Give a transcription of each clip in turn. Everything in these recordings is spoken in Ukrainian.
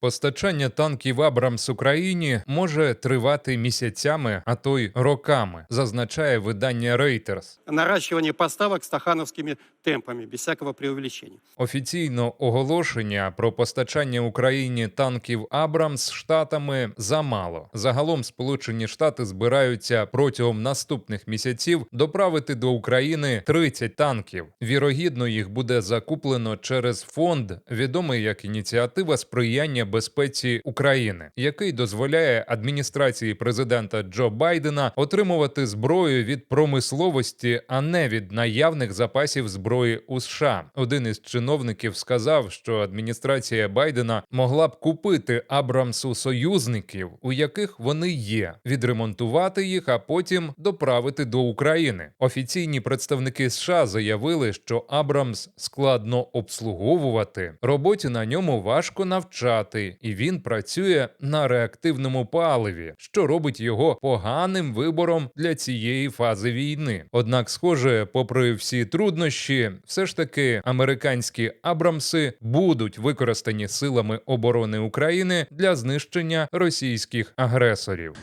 Постачання танків Абрамс Україні може тривати місяцями, а то й роками, зазначає видання Reuters. наращивание поставок стахановскими темпами, без всякого преувеличения. Офіційно оголошення про постачання Україні танків Абрамс штатами замало. Загалом Сполучені Штати збираються протягом наступних місяців доправити до України 30 танків. Вірогідно, їх буде закуплено через фонд, відомий як ініціатива сприяння безпеці України, який дозволяє адміністрації президента Джо Байдена отримувати зброю від промисловості, а не від наявних запасів зброї у США. Один із чиновників сказав, що адміністрація Байдена могла б купити Абрамсу союзників, у яких вони є, відремонтувати їх, а потім доправити до України. Офіційні представники США заявили, що Абрамс складно обслуговувати, роботі на ньому важко навчати, і він працює на реактивному паливі, що робить його поганим вибором для цієї фази війни. Однак, схоже, попри всі труднощі, все ж таки американські Абрамси будуть використані силами оборони України для знищення російських агресорів.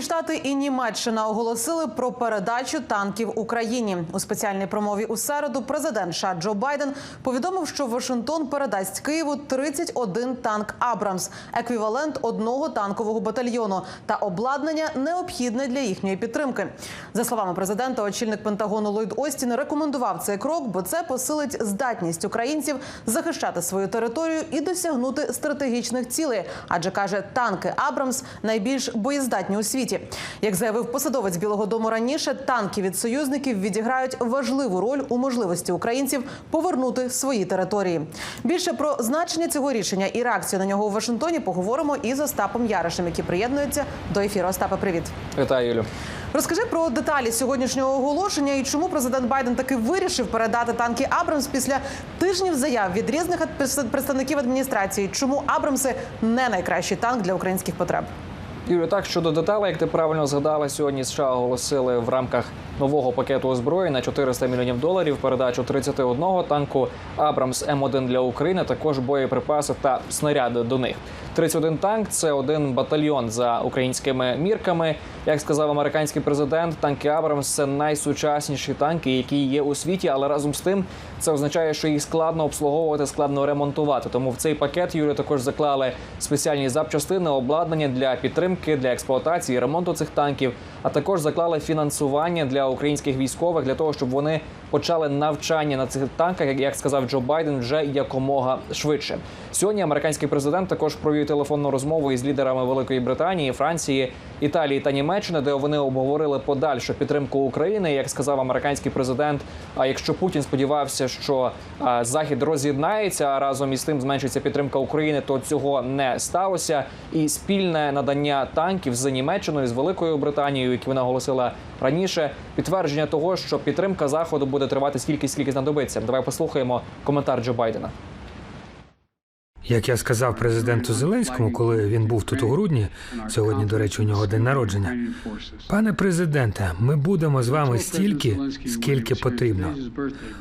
Сполучені Штати і Німеччина оголосили про передачу танків Україні у спеціальній промові у середу. Президент США Джо Байден повідомив, що Вашингтон передасть Києву 31 танк Абрамс, еквівалент одного танкового батальйону та обладнання необхідне для їхньої підтримки. За словами президента, очільник Пентагону Ллойд Остін рекомендував цей крок, бо це посилить здатність українців захищати свою територію і досягнути стратегічних цілей. Адже каже, танки Абрамс найбільш боєздатні у світі. Як заявив посадовець Білого Дому раніше, танки від союзників відіграють важливу роль у можливості українців повернути свої території. Більше про значення цього рішення і реакцію на нього у Вашингтоні поговоримо із Остапом Яришем, який приєднується до ефіру. Остапе, привіт. Вітаю, Юлю. Розкажи про деталі сьогоднішнього оголошення і чому президент Байден таки вирішив передати танки Абрамс після тижнів заяв від різних представників адміністрації. Чому Абрамси не найкращий танк для українських потреб? Юлю, так щодо деталей, як ти правильно згадала, сьогодні США оголосили в рамках нового пакету озброєнь на 400 мільйонів доларів передачу 31 танку Абрамс М1 для України, також боєприпаси та снаряди до них. 31 танк це один батальйон за українськими мірками. Як сказав американський президент, танки Абрамс це найсучасніші танки, які є у світі, але разом з тим це означає, що їх складно обслуговувати, складно ремонтувати. Тому в цей пакет Юлі також заклали спеціальні запчастини, обладнання для підтримки, для експлуатації, ремонту цих танків, а також заклали фінансування для українських військових для того, щоб вони почали навчання на цих танках, як сказав Джо Байден, вже якомога швидше. Сьогодні американський президент також провів телефонну розмову із лідерами Великої Британії, Франції, Італії та Німеччини, де вони обговорили подальшу підтримку України. Як сказав американський президент, а якщо Путін сподівався, що Захід роз'єднається, а разом із тим зменшиться підтримка України, то цього не сталося. І спільне надання танків з Німеччиною з Великою Британією, які вона оголосила раніше, підтвердження того, що підтримка заходу буде тривати скільки скільки знадобиться. Давай послухаємо коментар Джо Байдена. Як я сказав президенту Зеленському, коли він був тут у грудні, сьогодні, до речі, у нього день народження. Пане президенте, ми будемо з вами стільки, скільки потрібно.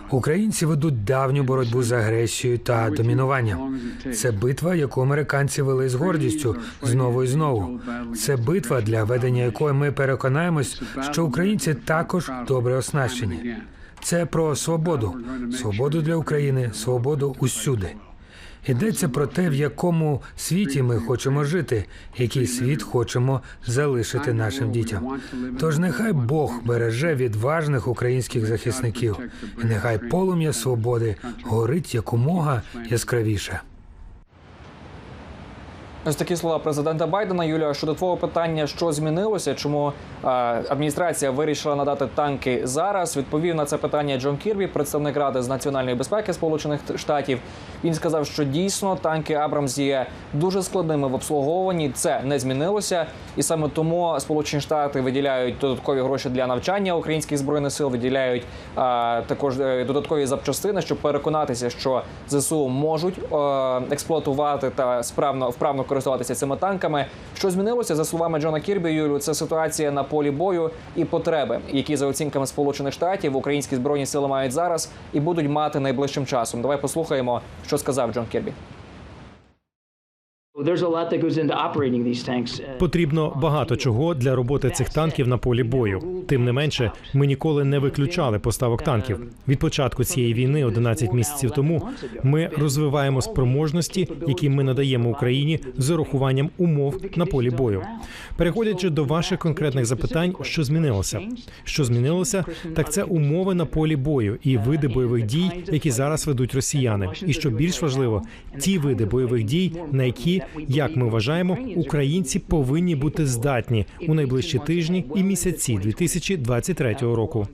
Українці ведуть давню боротьбу з агресією та домінуванням. Це битва, яку американці вели з гордістю знову і знову. Це битва, для ведення якої ми переконаємось, що українці також добре оснащені. Це про свободу, свободу для України, свободу усюди. Йдеться про те, в якому світі ми хочемо жити, який світ хочемо залишити нашим дітям. Тож нехай Бог береже відважних українських захисників, і нехай полум'я свободи горить якомога яскравіше. Ось такі слова президента Байдена. Юлія, щодо твого питання, що змінилося, чому адміністрація вирішила надати танки зараз? Відповів на це питання Джон Кірбі, представник ради з національної безпеки Сполучених Штатів. Він сказав, що дійсно танки Абрамс є дуже складними в обслуговуванні. Це не змінилося, і саме тому Сполучені Штати виділяють додаткові гроші для навчання українських збройних сил, виділяють е, також е, додаткові запчастини, щоб переконатися, що ЗСУ можуть е, експлуатувати та справно вправно користуватися цими танками. Що змінилося за словами Джона Кірбі, Юлю, це ситуація на полі бою і потреби, які за оцінками Сполучених Штатів українські збройні сили мають зараз і будуть мати найближчим часом. Давай послухаємо, що сказав Джон Кірбі. Потрібно багато чого для роботи цих танків на полі бою. Тим не менше, ми ніколи не виключали поставок танків. Від початку цієї війни, 11 місяців тому, ми розвиваємо спроможності, які ми надаємо Україні з урахуванням умов на полі бою. Переходячи до ваших конкретних запитань, що змінилося? Що змінилося? Так це умови на полі бою і види бойових дій, які зараз ведуть росіяни. І що більш важливо, ті види бойових дій, на які, як ми вважаємо, українці повинні бути здатні у найближчі тижні і місяці 2023 року.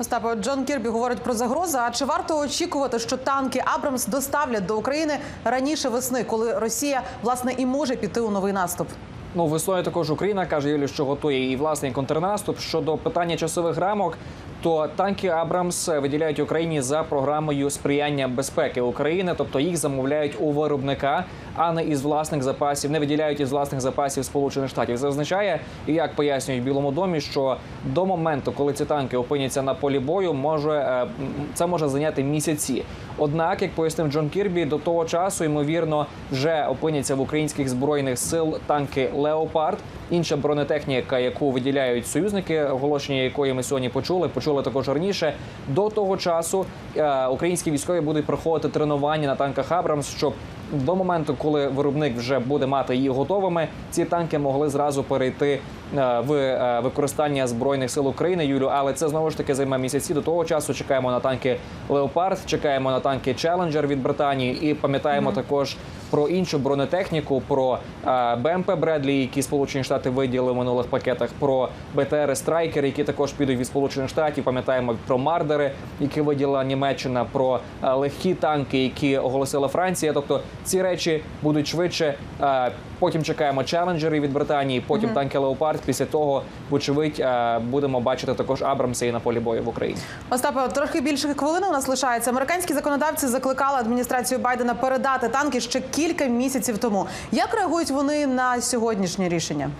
Остапе, Джон Кірбі говорить про загрози. А чи варто очікувати, що танки Абрамс доставлять до України раніше весни, коли Росія власне і може піти у новий наступ? Ну, весною також Україна каже Юлі, що готує і власний контрнаступ. Щодо питання часових рамок, то танки Абрамс виділяють Україні за програмою сприяння безпеки України, тобто їх замовляють у виробника, а не із власних запасів, не виділяють із власних запасів Сполучених Штатів. Це означає, як пояснюють в Білому домі, що до моменту, коли ці танки опиняться на полі бою, може е, це може зайняти місяці. Однак, як пояснив Джон Кірбі, до того часу ймовірно вже опиняться в українських збройних сил танки Леопард. Інша бронетехніка, яку виділяють союзники, оголошення якої ми сьогодні почули, почули також раніше. До того часу е, українські військові будуть проходити тренування на танках Абрамс, щоб до моменту, коли виробник вже буде мати її готовими, ці танки могли зразу перейти е, в е, використання збройних сил України. Юлю, але це знову ж таки займе місяці. До того часу чекаємо на танки Леопард, чекаємо на танки Челенджер від Британії і пам'ятаємо також про іншу бронетехніку, про е, БМП Бредлі, які Сполучені Штати виділили в минулих пакетах, про БТР Страйкер, які також підуть від Сполучених Штатів. Пам'ятаємо про Мардери, які виділила Німеччина, про е, легкі танки, які оголосила Франція. Тобто ці речі будуть швидше. Е, Потім чекаємо челенджери від Британії, потім танки Леопард. Після того, вочевидь, будемо бачити також Абрамси і на полі бою в Україні. Остапе, трохи більше хвилини у нас лишається. Американські законодавці закликали адміністрацію Байдена передати танки ще кілька місяців тому. Як реагують вони на сьогоднішнє рішення?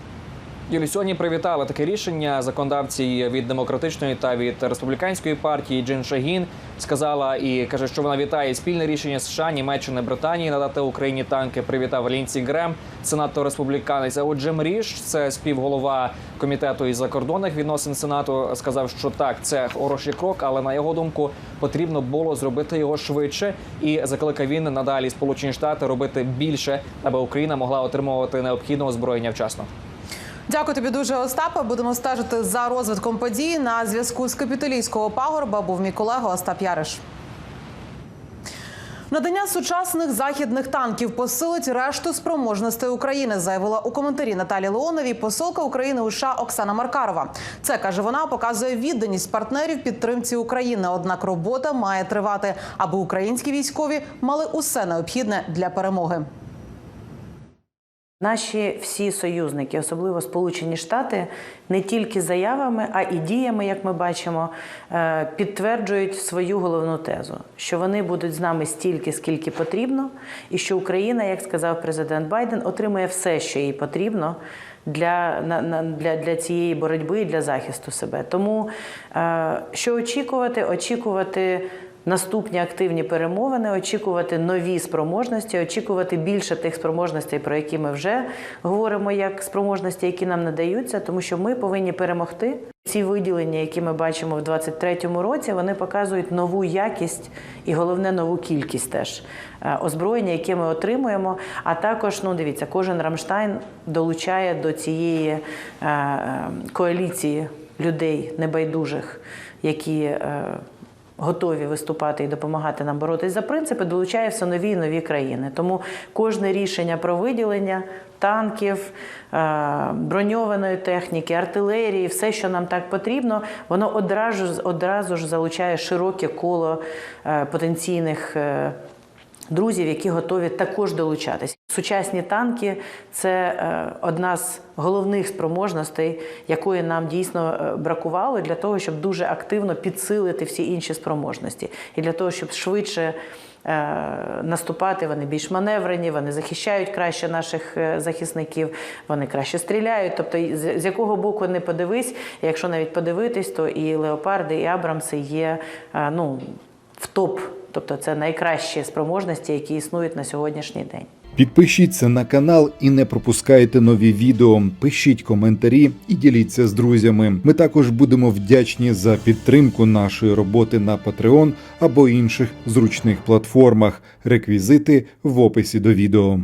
Юлі, сьогодні привітали таке рішення законодавці від демократичної та від республіканської партії. Джин Шагін сказала і каже, що вона вітає спільне рішення США, Німеччини, Британії надати Україні танки. Привітав Лінці Грем, сенатор республіканець. А от Джим Ріш, це співголова комітету із закордонних відносин Сенату, сказав, що так, це хороший крок, але на його думку потрібно було зробити його швидше. І закликав він надалі Сполучені Штати робити більше, аби Україна могла отримувати необхідне озброєння вчасно. Дякую тобі дуже, Остапе. Будемо стежити за розвитком подій. На зв'язку з капітолійського пагорба був мій колега Остап Яриш. Надання сучасних західних танків посилить решту спроможностей України, заявила у коментарі Наталі Леоновій посолка України у США Оксана Маркарова. Це каже вона, показує відданість партнерів підтримці України. Однак робота має тривати, аби українські військові мали усе необхідне для перемоги. Наші всі союзники, особливо Сполучені Штати, не тільки заявами, а і діями, як ми бачимо, е, підтверджують свою головну тезу, що вони будуть з нами стільки, скільки потрібно, і що Україна, як сказав президент Байден, отримує все, що їй потрібно. Для, для, для цієї боротьби і для захисту себе. Тому е, що очікувати? Очікувати наступні активні перемовини, очікувати нові спроможності, очікувати більше тих спроможностей, про які ми вже говоримо, як спроможності, які нам надаються, тому що ми повинні перемогти. Ці виділення, які ми бачимо в 2023 році, вони показують нову якість і головне нову кількість теж е, озброєння, яке ми отримуємо. А також, ну дивіться, кожен Рамштайн долучає до цієї е, е, коаліції людей небайдужих, які. Е, готові виступати і допомагати нам боротись за принципи, долучає все нові і нові країни. Тому кожне рішення про виділення танків, е, броньованої техніки, артилерії, все, що нам так потрібно, воно одразу, одразу ж залучає широке коло е, потенційних. Друзів, які готові також долучатись. Сучасні танки це е, одна з головних спроможностей, якої нам дійсно е, бракувало для того, щоб дуже активно підсилити всі інші спроможності, і для того, щоб швидше е, наступати, вони більш маневрені, вони захищають краще наших захисників, вони краще стріляють. Тобто, з якого боку не подивись, якщо навіть подивитись, то і леопарди, і Абрамси є ну в топ. Тобто це найкращі спроможності, які існують на сьогоднішній день. Підпишіться на канал і не пропускайте нові відео. Пишіть коментарі і діліться з друзями. Ми також будемо вдячні за підтримку нашої роботи на Patreon або інших зручних платформах. Реквізити в описі до відео.